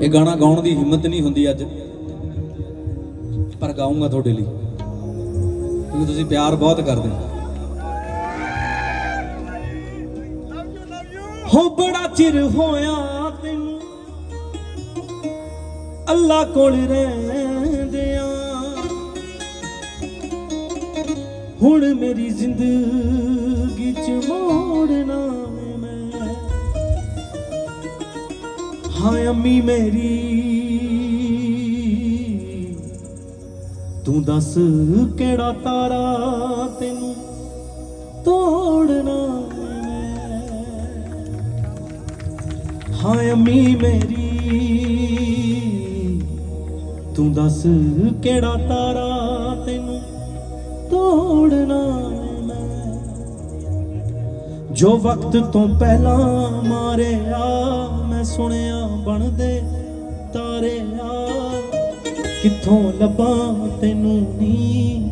ਇਹ ਗਾਣਾ ਗਾਉਣ ਦੀ ਹਿੰਮਤ ਨਹੀਂ ਹੁੰਦੀ ਅੱਜ, ਪਰ ਗਾਉਂਗਾ ਤੁਹਾਡੇ ਲਈ। ਕਿਉਂਕਿ ਤੁਸੀਂ ਪਿਆਰ ਬਹੁਤ ਕਰਦੇ ਹੋ। ਹੋ ਬੜਾ ਚਿਰ ਹੋਇਆ ਤੈਨੂੰ, ਅੱਲਾ ਕੋਲ ਰਹਿੰਦਿਆਂ। ਹੁਣ ਮੇਰੀ ਜ਼ਿੰਦਗੀ ਚ ਮੋੜਨਾ ਮੈਂ। ਹਾਂ ਅੰਮੀ ਮੇਰੀ ਤੂੰ ਦੱਸ ਕਿਹੜਾ ਤਾਰਾ ਤੈਨੂੰ ਤੋੜਨਾ ਹਾਂ ਅੰਮੀ ਮੇਰੀ ਤੂੰ ਦੱਸ ਕਿਹੜਾ ਤਾਰਾ ਤੈਨੂੰ ਤੋੜਨਾ ਮੈਂ ਜੋ ਵਕਤ ਤੋਂ ਪਹਿਲਾਂ ਮਾਰਿਆ ਸੁਣਿਆ ਬਣਦੇ ਤਾਰੇ ਆ। ਕਿੱਥੋਂ ਲੱਭਾਂ ਤੈਨੂੰ ਨੀ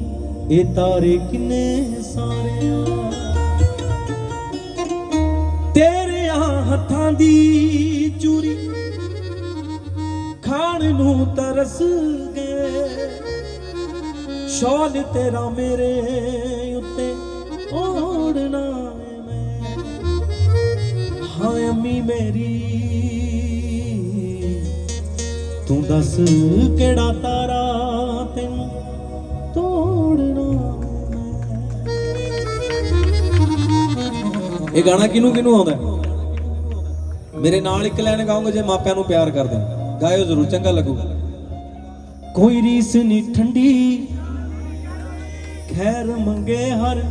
ਇਹ ਤਾਰੇ ਕਿੰਨੇ ਸਾਰੇ ਆ। ਤੇਰੇ ਹੱਥਾਂ ਦੀ ਚੂਰੀ, ਖਾਣ ਨੂੰ ਤਰਸ ਗਏ ਸ਼ਾਲ ਤੇਰਾ ਮੇਰੇ ਉੱਤੇ ਓੜਨਾ। ਹਾਂ ਮੇਰੀ। ਤੂੰ ਦੱਸ ਕਿਹੜਾ ਤਾਰਾ ਤੈਨੂੰ ਤੋੜਨਾ ਇਹ ਗਾਣਾ ਕਿਹਨੂੰ ਕਿਹਨੂੰ ਆਉਂਦਾ ਮੇਰੇ ਨਾਲ ਇੱਕ ਲਾਈਨ ਗਾਉਂਗੇ ਜੇ ਮਾਪਿਆਂ ਨੂੰ ਪਿਆਰ ਕਰਦੇ ਗਾਇਓ ਜ਼ਰੂਰ, ਚੰਗਾ ਲੱਗੂ। ਕੋਈ ਰੀਸ ਨਹੀਂ ਠੰਡੀ। ਖੈਰ ਮੰਗੇ ਹਰ।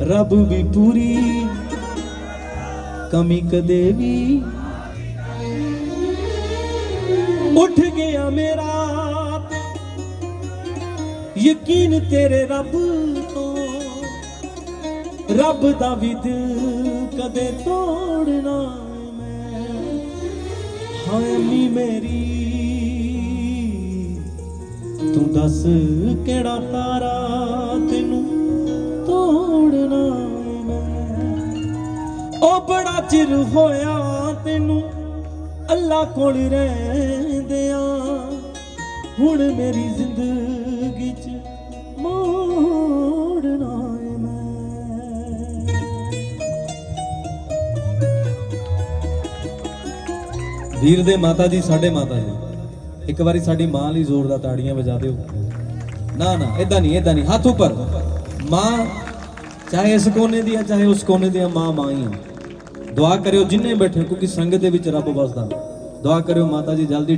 ਰੱਬ ਵੀ ਪੂਰੀ। ਕਮੀ ਕਦੇ ਵੀ। ਉੱਠ ਗਿਆ ਮੇਰਾ ਯਕੀਨ ਤੇਰੇ ਰੱਬ ਤੋਂ। ਰੱਬ ਦਾ ਵੀ ਦਿਲ ਕਦੇ ਤੋੜਨਾ ਮੈਂ। ਹਾਂ ਅੰਮੀ ਮੇਰੀ। ਤੂੰ ਦੱਸ ਕਿਹੜਾ ਤਾਰਾ ਉਹ ਬੜਾ ਚਿਰ ਹੋਇਆ ਤੈਨੂੰ ਅੱਲਾ ਕੋਲ ਰਹਿੰਦਿਆਂ। ਹੁਣ ਮੇਰੀ ਜ਼ਿੰਦਗੀ ਚ ਮੋੜਨਾ ਏ ਮੈਂ। ਵੀਰ ਦੇ ਮਾਤਾ ਜੀ, ਸਾਡੇ ਮਾਤਾ ਜੀ। ਇੱਕ ਵਾਰੀ ਸਾਡੀ ਮਾਂ ਲਈ ਜ਼ੋਰ ਦਾ ਤਾੜੀਆਂ ਵਜਾ ਦਿਓ। ਨਾ ਨਾ ਇਦਾਂ ਨਹੀਂ ਇਦਾਂ ਨਹੀਂ। ਹੱਥ ਉੱਪਰ। ਮਾਂ, ਚਾਹੇ ਇਸ ਕੋਨੇ ਦੀ ਆ, ਚਾਹੇ ਉਸ ਕੋਨੇ ਦੀ ਆ, ਮਾਂ ਮਾਂ ਹੀ ਆ। ਦੁਆ ਕਰਿਓ ਜਿੰਨੇ ਬੈਠੇ ਕਿਉਂਕਿ ਸੰਗਤ ਦੇ ਵਿੱਚ ਰੱਬ ਵਸਦਾ। ਦੁਆ ਕਰਿਓ ਮਾਤਾ ਜੀ, ਜਲਦੀ